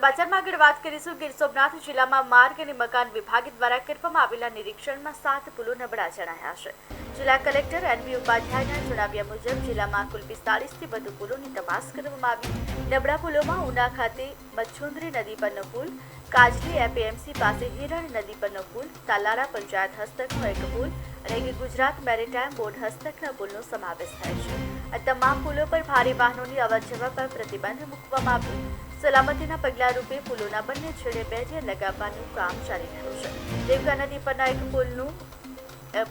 સમાચારમાં આગળ વાત કરીશું. ગીર સોમનાથ જિલ્લામાં માર્ગ અને મકાન વિભાગ દ્વારા કરવામાં આવેલા નિરીક્ષણમાં સાત પુલો નબળા જણાયા છે. જિલ્લા કલેક્ટર એનબી ઉપાધ્યાયના જણાવ્યા મુજબ જિલ્લામાં કુલ પિસ્તાળીસથી વધુ પુલોની તપાસ કરવામાં આવી. નબળા પુલોમાં ઉના ખાતે મચ્છુંદ્રી નદી પરનો પુલ, કાજલી એપીએમસી પાસે હિરણ નદી પરનો પુલ, તાલાળા પંચાયત હસ્તકનો એક પુલ અને ગુજરાત મેરીટાઈમ બોર્ડ હસ્તકના પુલનો સમાવેશ થાય છે. આ તમામ પુલો પર ભારે વાહનોની અવરજવર પર પ્રતિબંધ મૂકવામાં આવ્યો. સલામતીના પગલા રૂપે પુલોના બંને છેડે બેરિયર લગાવવાનું કામ ચાલી રહ્યું છે. દેવકા નદી પરના એક પુલનું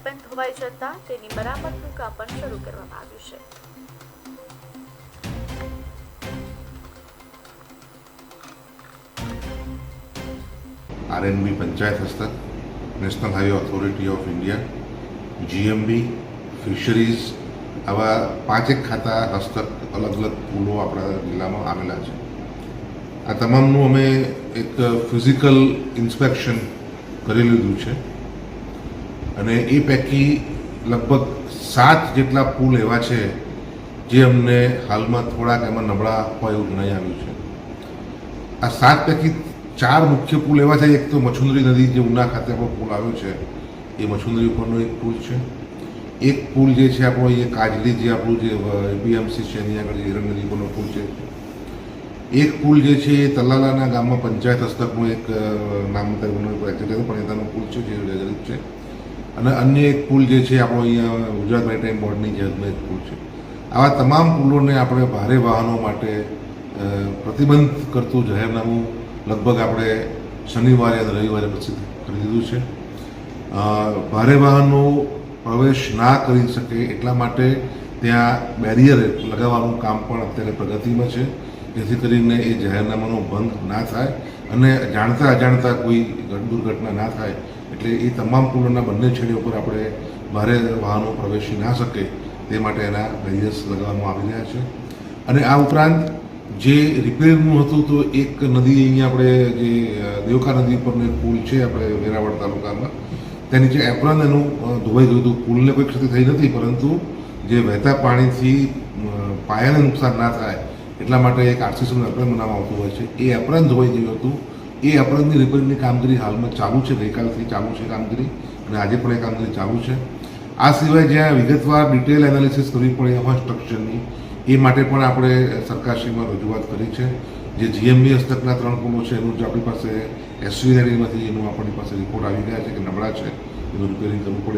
પણ ધોવાઈ જતા તેની મરામતનું કામ પણ શરૂ કરવામાં આવ્યું છે. આરએનબી પંચાયત હસ્તક, national highway authority of India, GMB, fisheries, આવા પાંચેક ખાતા હસ્તક અલગ અલગ પુલો આપણા જિલ્લામાં આવેલા છે. આ તમામનું અમે એક ફિઝિકલ ઇન્સ્પેક્શન કરી લીધું છે. અને એ પૈકી લગભગ સાત જેટલા પુલ એવા છે જે અમને હાલમાં થોડાક એમાં નબળા હોય એવું જણાઈ આવ્યું છે. આ સાત પૈકી ચાર મુખ્ય પુલ એવા છે, એક તો મછુંદરી નદી જે ઉના ખાતે આપણો પુલ આવ્યો છે, એ મછુંદરી ઉપરનો એક પુલ છે. એક પુલ જે છે આપણો એ કાજલી જે આપણું જે બીએમસી છે, એની આગળ જે હિરણ નદી ઉપરનો પુલ છે એક પુલ જે છે એ તલાલાના ગામમાં પંચાયત હસ્તકનું એક અ, નામ તેનો પણ એ પુલ છે જે જર્જરિત છે. અને અન્ય એક પુલ જે છે આપણો અહીંયા ગુજરાત મેરીટાઈમ બોર્ડની જે હદમાં એક પુલ છે. આવા તમામ પુલોને આપણે ભારે વાહનો માટે પ્રતિબંધ કરતું જાહેરનામું લગભગ આપણે શનિવારે અને રવિવારે પ્રસિદ્ધ કરી દીધું છે. ભારે વાહનો પ્રવેશ ના કરી શકે એટલા માટે ત્યાં બેરિયર લગાવવાનું કામ પણ અત્યારે પ્રગતિમાં છે. જેથી કરીને એ જાહેરનામાનો ભંગ ના થાય અને જાણતા અજાણતા કોઈ દુર્ઘટના ના થાય, એટલે એ તમામ પુલોના બંને છેડે ઉપર આપણે ભારે વાહનો પ્રવેશી ના શકે તે માટે એના બેરિયર્સ લગાવવામાં આવી રહ્યા છે. અને આ ઉપરાંત જે રિપેરનું હતું તો એક નદી અહીંયા આપણે જે દેવકા નદી પરનો એક પુલ છે આપણે વેરાવળ તાલુકામાં. તેની જે એપ્રન એનું ધોવાઈ ગયું હતું. પુલને કોઈ ક્ષતિ થઈ નથી, પરંતુ જે વહેતા પાણીથી પાયાને નુકસાન ના થાય એટલા માટે એક આરસીસીનું એપ્રન બનાવવામાં આવતું હોય છે. એ એપ્રન ધોવાઈ ગયું હતું. એ એપ્રનની રિપેરની કામગીરી હાલમાં ચાલુ છે. ગઈકાલથી ચાલુ છે કામગીરી અને આજે પણ એ કામગીરી ચાલુ છે. આ સિવાય જ્યાં વિગતવાર ડિટેલ એનાલિસિસ કરવી પડે હોય સ્ટ્રક્ચરની એ માટે પણ આપણે સરકારશ્રીમાં રજૂઆત કરી છે. જે જીએમબી હસ્તકના ત્રણ પુલો છે, એનું જે આપણી પાસે એસવી એનું આપણી પાસે રિપોર્ટ આવી ગયા છે કે નબળા છે. એનું રિપેરિંગ કરવું પડે.